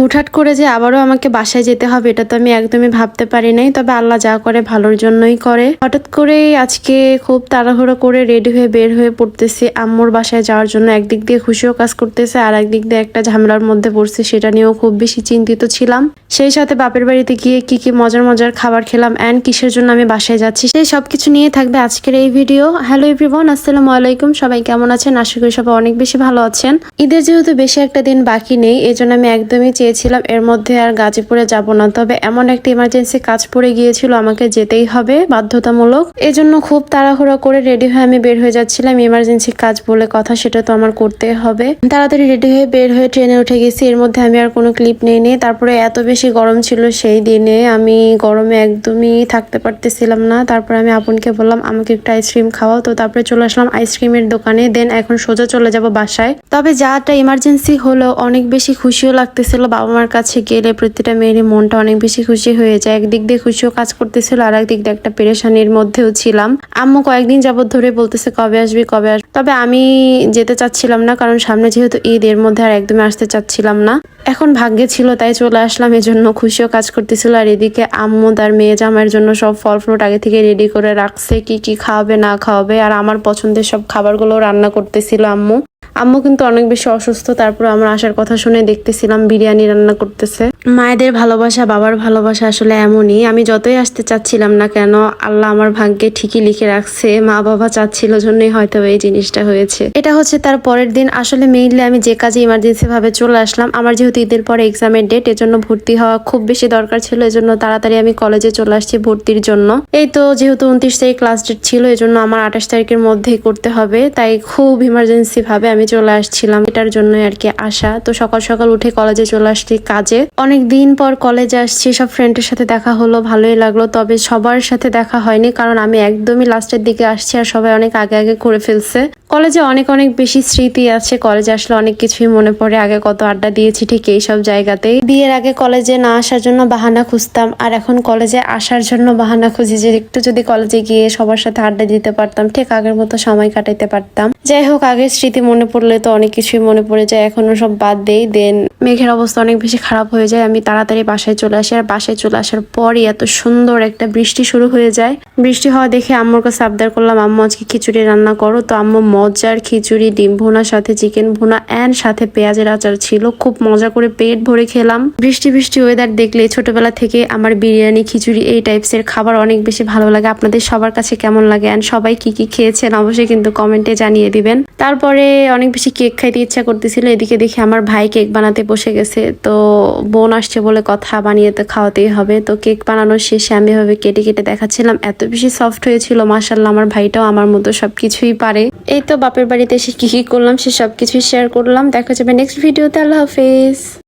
হুটহাট করে যে আবারও আমাকে বাসায় যেতে হবে, এটা তো আমি একদমই ভাবতে পারি নাই। তবে আল্লাহ যা করে ভালোর জন্যই করে। হঠাৎ করেই আজকে খুব তাড়াহুড়ো করে রেডি হয়ে বের হয়ে পড়তেছি। আম্মুর বাসায় যাওয়ার জন্য একদিক দিয়ে খুশিও কাজ করতেছে, আর একদিক দিয়ে একটা ঝামেলার মধ্যে পড়ছে, সেটা নিয়েও খুব বেশি চিন্তিত ছিলাম। সেই সাথে বাপের বাড়িতে গিয়ে কি কি মজার মজার খাবার খেলাম অ্যান্ড কিসের জন্য আমি বাসায় যাচ্ছি, সেই সবকিছু নিয়ে থাকবে আজকের এই ভিডিও হ্যালো এভরিওয়ান আসসালামু আলাইকুম। সবাই কেমন আছেন? আশা করি সবাই অনেক বেশি ভালো আছেন। ঈদের যেহেতু বেশি একটা দিন বাকি নেই এই জন্য আমি একদমই চেয়েছিলাম, এর মধ্যে আর গাজীপুরে যাব না। তবে এমন একটা ইমার্জেন্সি কাজ পড়ে গিয়েছিল, আমাকে যেতেই হবে বাধ্যতামূলক। এই জন্য খুব তাড়াহুড়ো করে রেডি হয়ে আমি বের হয়ে যাচ্ছিলাম ইমার্জেন্সি কাজ বলে কথা, সেটা তো আমার করতে হবে। তাড়াতাড়ি রেডি হয়ে বের হয়ে ট্রেনে উঠে গেছি, এর মধ্যে আমি আর কোনো ক্লিপ নেই নি তারপরে এত বেশি গরম ছিল সেই দিনে, আমি গরমে একদমই থাকতে পারতেছিলাম না। তারপরে আমি আপনকে বললাম, আমাকে একটু আইসক্রিম খাওয়াও। তো তারপরে চলে আসলাম আইসক্রিমের দোকানে। দেন এখন সোজা চলে যাব বাসায়। তবে যাটা ইমার্জেন্সি হলো অনেক বেশি খুশিও লাগতেছিল বাবা মার কাছে গেলে প্রতিটা মেয়েরই মনটা অনেক বেশি খুশি হয়ে যায়। একদিক দিয়ে খুশিও কাজ করতেছিল আর একদিক দিয়ে একটা পেরেশানির মধ্যেও ছিলাম। আম্মু কয়েকদিন যাবৎ ধরে বলতেছে, কবে আসবি কবে আসবি তবে আমি যেতে চাচ্ছিলাম না, কারণ সামনে যেহেতু ঈদ, এর মধ্যে আর একদমই আসতে চাচ্ছিলাম না। এখন ভাগ্যে ছিল, তাই চলে আসলাম, এজন্য খুশিও কাজ করতেছিল। আর এদিকে আম্মু তার মেয়ে জামাইয়ের জন্য সব ফল ফ্রুট আগে থেকে রেডি করে রাখছে, কি কি খাওয়াবে, না খাওয়াবে। আর আমার পছন্দের সব খাবারগুলো রান্না করতেছিল আম্মু। আম্মু কিন্তু অনেক বেশি অসুস্থ, তারপর আমরা আসার কথা শুনে দেখতেছিলাম বিরিয়ানি রান্না করতেছে। মায়েদের ভালোবাসা, বাবার ভালোবাসা আসলে এমনই। আমি যতই আসতে চাচ্ছিলাম না কেন, আল্লাহ আমার ভাগ্যে ঠিকই লিখে রাখছে মা বাবা চাচ্ছিল জন্যই হয়তো এই জিনিসটা হয়েছে। এটা হচ্ছে তার পরের দিন। আসলে মেইনলি আমি যে কাজে ইমার্জেন্সি ভাবে চলে আসলাম, আমার যেহেতু ঈদের পরে এক্সামের ডেট এজন্য ভর্তি হওয়া খুব বেশি দরকার ছিল, এজন্য তাড়াতাড়ি আমি কলেজে চলে আসছি ভর্তির জন্য। এই তো যেহেতু উনত্রিশ তারিখ ক্লাস ডেট ছিল, এজন্য আমার আঠাশ তারিখের মধ্যেই করতে হবে, তাই খুব ইমার্জেন্সি ভাবে আমি চলে আসছিলাম। এটার জন্য আর কি আসা তো সকাল সকাল উঠে কলেজে চলে আসছি কাজে। অনেক দিন পর কলেজে আসছি, সব ফ্রেন্ডের সাথে দেখা হলো, ভালোই লাগল। তবে সবার সাথে দেখা হয়নি, কারণ আমি একদমই লাস্টের দিকে আসছি আর সবাই অনেক আগে আগে করে ফেলছে। কলেজে অনেক অনেক বেশি স্মৃতি আছে। কলেজে আসলে অনেক কিছুই মনে পড়ে। আগে কত আড্ডা দিয়েছি ঠিক এই সব জায়গাতেই। বিয়ের আগে কলেজে না আসার জন্য বাহানা খুঁজতাম। আর এখন কলেজে আসার জন্য বাহানা খুঁজি যে একটু যদি কলেজে গিয়ে সবার সাথে আড্ডা দিতে পারতাম, ঠিক আগের মতো সময় কাটাইতে পারতাম। যাই হোক, আগের স্মৃতি মনে পড়লে তো অনেক কিছুই মনে পড়ে যায়। এখনও সব বাদ দেই। দেন মেঘের অবস্থা অনেক বেশি খারাপ হয়ে যায়। আমি তাড়াতাড়ি বাসায় চলে আসি। আর বাসায় চলে আসার পরই এত সুন্দর একটা বৃষ্টি শুরু হয়ে যায়। বৃষ্টি হওয়া দেখে আম্মুর কাছে আবদার করলাম, আম্মু, আজকে খিচুড়ি রান্না করো। তো আম্মু মজার খিচুড়ি, ডিম ভুনার সাথে চিকেন ভুনা অ্যান্ড সাথে পেঁয়াজের আচার ছিল। খুব মজা করে পেট ভরে খেলাম। বৃষ্টি বৃষ্টি ওয়েদার দেখলে ছোটবেলা থেকে আমার বিরিয়ানি, খিচুড়ি এই টাইপস এর খাবার অনেক বেশি ভালো লাগে। আপনাদের সবার কাছে কেমন লাগে? অ্যান্ড সবাই কি কি খেয়েছেন? অবশ্যই কিন্তু কমেন্টে জানিয়ে দিবেন। তারপরে অনেক বেশি কেক খাইতে ইচ্ছা করতেছিল। এদিকে দেখি আমার ভাই কেক বানাতে বসে গেছে। তো বোন আসছে বলে কথা বানিয়ে তো খাওয়াতেই হবে। তো কেক বানানোর শেষে আমি এভাবে কেটে কেটে দেখাচ্ছিলাম। এত বেশি সফট হয়েছিল মাসাল্লাহ আমার ভাইটাও আমার মতো সবকিছুই পারে। এই তো বাপের বাড়িতে এসে কি কি করলাম সে সব কিছুই শেয়ার করলাম। দেখা যাবে নেক্সট ভিডিওতে আল্লাহ হাফেজ।